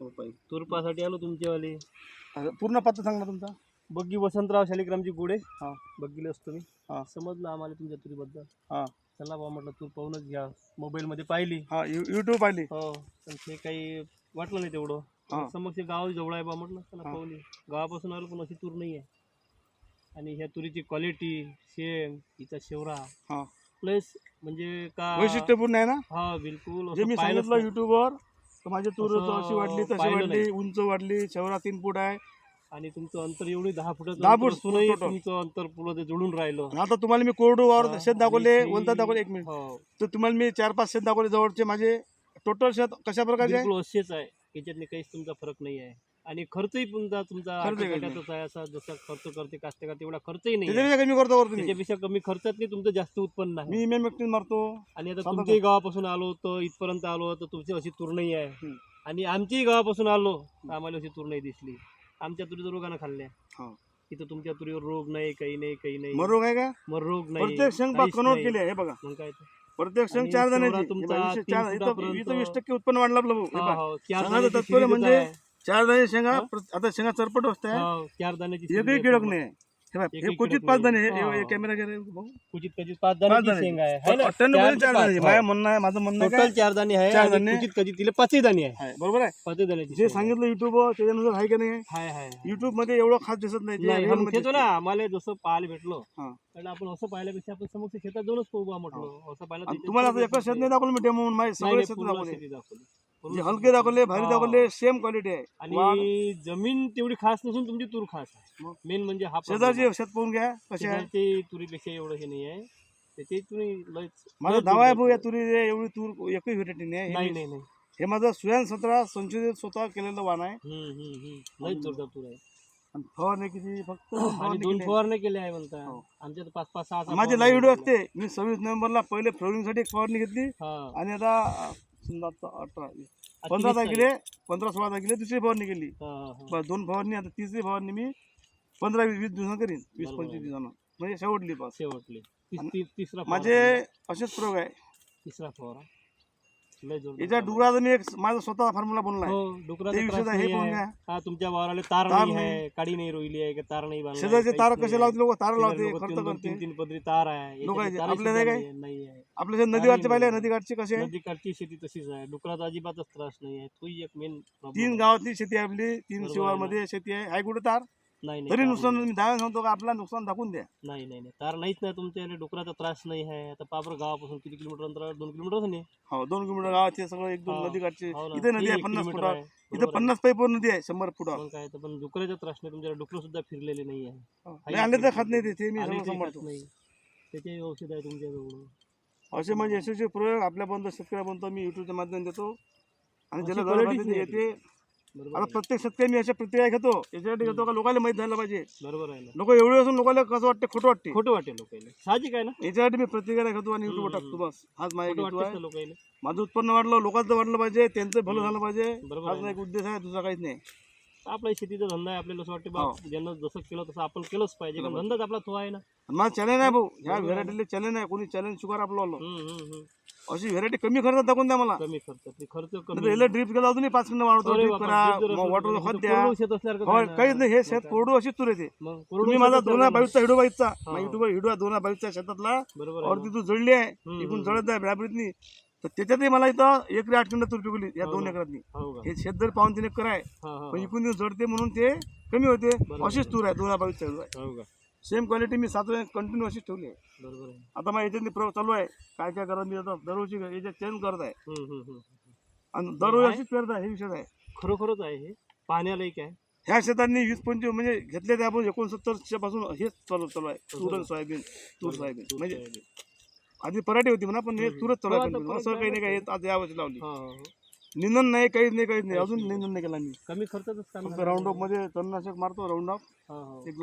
हो, पाहिजे. तुरपासाठी आलो तुमच्यावाले अरे, पूर्ण पत्ता सांग ना तुमचा. बग्गी वसंतराव शालिग्रामची गुडे हा. बग्गीला असतो मी. हा. समजलं आम्हाला तुमच्या तुरीबद्दल. हा. चला बा म्हटलं तूर पाहूनच घ्या. मोबाईलमध्ये पाहिली. हा यू युट्यूब पाहिली. हो. पण ते काही वाटलं नाही तेवढं. हा. समक्ष गाव जवळ आहे बा म्हटलं. चला हा. पाहली. गावापासून आलो पण अशी तूर नाही आहे आणि ह्या तुरीची क्वालिटी शेम हिचा शेवरा. हा. प्लस म्हणजे का वैशिष्ट्यपूर्ण आहे ना? हा बिलकुल जे असं मी पाहिलंच सांगितलं नाही. युट्यूबवर तर माझी तूर असं अशी वाढली तशी पाहिलं वाढली नाही. उंच वाढली शेवरा तीन फूट आहे. आणि तुमचं अंतर एवढी दहा फुटाचं दहा फूट. तुमचं अंतर पुढं ते जुळून राहिलं. आणि आता तुम्हाला मी कोरडूवर हा, शेत दाखवले आणि बोलता ती- दाखवले एक मिनिट. हो. तर तुम्हाला मी चार पाच शेत दाखवले जवळचे माझे टोटल शेत कशा प्रकारचे आहे? बिलकुल असेच आहे. याच्यातनी काहीच तुमचा फरक नाही आहे. आणि खर्चही तुमचा तुमचा खर्च आहे असा जसा खर्च करते कास्तकार तेवढा खर्चही नाही आहे. त्याच्यापेक्षा कमी करतो वर तुम्ही त्याच्यापेक्षा कमी खर्चात नाही तुमचं जास्त उत्पन्न आहे मी मेन मारतो आणि आता तुमच्याही गावापासून आलो तर इथपर्यंत आलो तर तुमची अशी तूर नाही आहे हम्म. आणि आमच्याही गावापासून आलो तर आम्हाला अशी तूर नाही दिसली आमच्या तुरीचं रोगानं खाल्ल्या हा. तिथं तुमच्या तुरीवर रोग नाही काही नाही काही नाही मरोग आहे का मग रोग नाही प्रत्येक शेंग काहीच कन्वर्ट नाही. केले हे बघा मग काय ते? प्रत्येक आणि चार जणांची तुमचा बघा, इथे तीन चार इथं फुटापर्यंत- इथं वीस टक्के उत्पन्न वाढलं आपलं भाऊ हे हा, पहा. हो, चार सांगायचं दाण्याची तात्पर्य म्हणजे आहे. चार दाणे शेंगा? प्र- आता शेंगा चरपट असते हो, चार दाण्याची एकही आहे किडक. नाही आहे. हे बघा, एकही क्वचित किडक पाच. दाणे हा, हे. कॅमेरा भाऊ क्वचित क्वचित पाच पाच दाण्याची दाणे शेंग आहे है ना? अठ्ठ्याण्णव चारमध्ये चार दाणे. माझ्या म्हणणं आहे माझं म्हणणं आहे टोटल काय चार दाणे आहे चार आणि दाणे. क्वचित क्वचित तिला पाचही दाणे आहे आहे, बरोबर आहे पाचही दाण्याची जे शेंग आहे. सांगितलं युट्यूबवर त्याच्यानुसार आहे की नाही हाय हाय हाय. युट्यूबमध्ये एवढं खास दिसत नाही ते नाही real मग मध्ये तेच ना आम्हाला जसं पाहायला भेटलं हा. कारण आपण असं पाहिल्यापेक्षा आपण समोर शेतात जाऊनच पाहू बा म्हटलं असं पाहिलं आणि तुम्हाला एकच शेत. नाही दाखवलं मी डेमो माझे नाही, सगळे नाही, शेत पूर्ण दाखवले शेती दाखवली. पूर्ण जे शेती हलके दाखवले भारी. दाखवले सेम क्वालिटी आहे वाढ. आणि जमीन तेवढी खास नसून तुमची तूर खास आहे मग? मेन म्हणजे हा problem शेजारचे आहे. शेत पाहून घ्या कसे आहे शेजारची तुरीपेक्षा एवढं हे नाही आहे त्याची तुम्ही लयच माझा लयच दावा आहे दूर भाऊ या. तुरी एवढी तूर एकही व्हेरायटी नाही आहे. नाही हे नाही नाही हे माझं सुयान सतरा संशोधित स्वतः केलेलं वाण आहे हम्म, हम्म, हम्म. लयच जोरदार तूर आहे आणि फवारणी किती फक्त दोन आणि फवारणी दोन केली आहे. फवारणे केले आहे म्हणता हो. आमच्या तर पाच पाच सहा सहा माझी लाईव्ह व्हिडिओ. असते मी सव्वीस नोव्हेंबरला पहिले फ्लोरिंगसाठी एक फवारणी घेतली हा आणि आता अं, समजा आता अठरा आता पंधरा तारखेले पंधरा सोळा तारखेले दुसरी फवारणी केली. बस दोन फवारणी आता तिसरी फवारणी मी पंधरा वीस वीस दिवसांना करीन. वीस पंचवीस. दिवसांना. म्हणजे शेवटली बस शेवटले. तिसरा माझे. असेच प्रयोग आहे. तिसरा फवारा? याच्या मी एक माझा स्वतः फॉर्म्युला बनला आहे हो डुकराचा ते विषय आहे, हे आहे. तुमच्या वावराला तार नाही. आहे काडी नाही रोहिली आहे का तार नाही आहे, शेजारचे तार कसे लावते लोक तार आहे. लावते खर्च तीन- करते तीन पदरी तार आहे लोकांचे. आपल्या नाही आहे, आहे आपल्या नदीकाठचे पाहिले. नदीकाठचे कसे आहे? नदीकाठची शेती तशीच आहे डुकराचा अजिबातच त्रास नाही आहे तोही एक मेन तीन गावातली शेती आहे आपली तीन शिवारमध्ये शेती आहे हाय कुठे तार नाही नाही तरी तार नुकसान. मी दहा सांगतो का आपला नुकसान दाखवून द्या. नाही नाही नाही तार नाहीच नाही तुमच्या इकडे डुकराचा त्रास नाही आहे. आता पापर गावापासून किती किलोमीटर अंतरावर दोन किलोमीटर नाही हो दोन किलोमीटर गावाचे सगळं एक दोन हा. नदीकाठचे. हो ना. इथे नदी आहे एक पन्नास किलोमीटर फुटावर. आहे. इथे बरोबर आहे. पन्नास पाईपवर नदी आहे शंभर फुटावर. मग काय तर पण डुकराचा त्रास नाही तुमच्या डुकर सुद्धा फिरलेले नाही आहे. नाही आणले तर खात नाही ते ते मी आम्ही सगळं काही खात सांभाळतो. नाही. त्याचे औषध आहे तुमच्याजवळ असे म्हणजे यशस्वी प्रयोग आपल्यापर्यंत शेतकऱ्यापर्यंत मी युट्यूबच्या माध्यमातून देतो. आणि अशी ज्याला गरज येते आता. प्रत्येक शेतकरी मी अशा प्रतिक्रिया घेतो याच्यासाठी घेतो का लोकांना माहीत झालं पाहिजे. बरोबर आहे ना. लोक एवढे असून लोकांना कसं वाटते? खोटं वाटते. खोटं वाटेल लोकांना. साहजिक आहे ना? याच्यासाठी मी प्रतिक्रिया घेतो आणि हम्म, टाकतो बस. हाच माझा खोटं हेतू वाटतेच आहे. ना लोकांना. माझं उत्पन्न वाढलं लोकांचं वाढलं पाहिजे त्यांचं भलं झालं पाहिजे. बरोबर हाच आहे माझा एक उद्देश आहे दुसरा काहीच नाही. आपला शेतीचा धंदा आहे आपल्याला असं वाटतं बा हो. ज्यांना जसं केलं तसं आपण केलंच पाहिजे कारण. धंदाच आपला तो आहे ना माझं चॅलेंज आहे भाऊ ह्या. व्हेरायटीले चॅलेंज आहे कोणी चॅलेंज स्वीकार आपलं आलं हम्म, हम्म, हम्म. अशी व्हेरायटी कमी खर्चात दाखवून द्या मला कमी खर्चात खर्च कमी ड्रीप केला तुम्ही पाच मिनिटं वाढवतो अरे करा जर वॉटर खत द्या शेत असल्यासारखं काय काहीच नाही हे मग शेत? कोरडू अशीच तुर येते मग तुम्ही माझा असल्यासारखं दोन काय? बावीसचा व्हिडिओ बघितला हा. युट्यूबवर व्हिडिओ दोन बावीसच्या शेतातला बरोबर आहे ना. तू जळली आहे हम्म, इकडून. जळत आहे बॅबरीतनी तर त्याच्यातही मला इथं एकरी आठ किलो तूर पिकवली या हो दोन ना. एकरातनी. हो का? हे शेत जर पाहून तीन एकर आहे हा, हा, पण हा. इकडून जळते म्हणून ते कमी होते. अशीच तूर आहे दोन हजार बावीसचा व्हिडिओ आहे. हो का? सेम क्वालिटी मी सात कंटिन्यू अशीच ठेवली आहे. बरोबर आहे. आता माझ्या याच्यातली प्रयोग चालू आहे. काय काय करत मी आता दरवर्षी याच्यात चेंज करत आहे. हम्म, हम्म, हम्म. आणि दरवर्षी? अशीच पेरत आहे हे विषय आहे खरोखरच आहे हे? पाहण्यालायक आहे ह्या शेतांनी वीस पंचवीस म्हणजे घेतले ते आपण एकोणसत्तरच्या पासून हेच चालू चालू आहे. तूर आणि सोयाबीन तूर सोयाबीन. म्हणजे. आधी पराठी होती म्हणा पण हे. तुरच. परत असं काही नाही काय आज यावर्षी लावली. निंदन नाही काहीच नाही काहीच नाही अजून. निंदन नाही केला मी कमी खर्चातच काम फक्त करायचं. राऊंड ऑफमध्ये तणनाशक मारतो राऊंड ऑफ. एक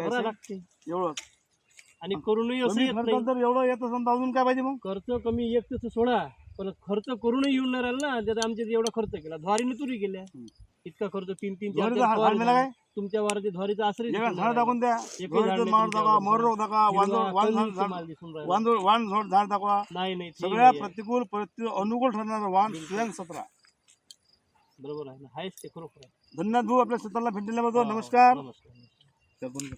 आणि करूनही असं येत खर्चात नाही जर एवढं येत असेल तर अजून काय पाहिजे मग खर्च कमी एक तसं सोडा पण खर्च करूनही येऊन नाही राहिला ना त्यात आमच्या एवढा खर्च केला द्वारीने तुरी हम्म. इतका खर्च तीन तीन चार ज्वारीचं मेला. काय तुमच्या वाराची द्वारीचा आश्रय झाड. दाखवून द्या ज्वारीचं दाखवा मोर वावरात. रोग दाखवा वांजो हिरवा, वाण झाड वाण झोड झाड दाखवा नाही नाही ते सगळ्या नाही आहे. प्रतिकूल प्रति अनुकूल ठरणारं वाण. सुयांग सतरा बरोबर आहे ना आहेच ते खरोखर आहे धन्यवाद भाऊ आपल्या स्वतःला भेट दिल्याबद्दल हा, नमस्कार नमस्कार बंद.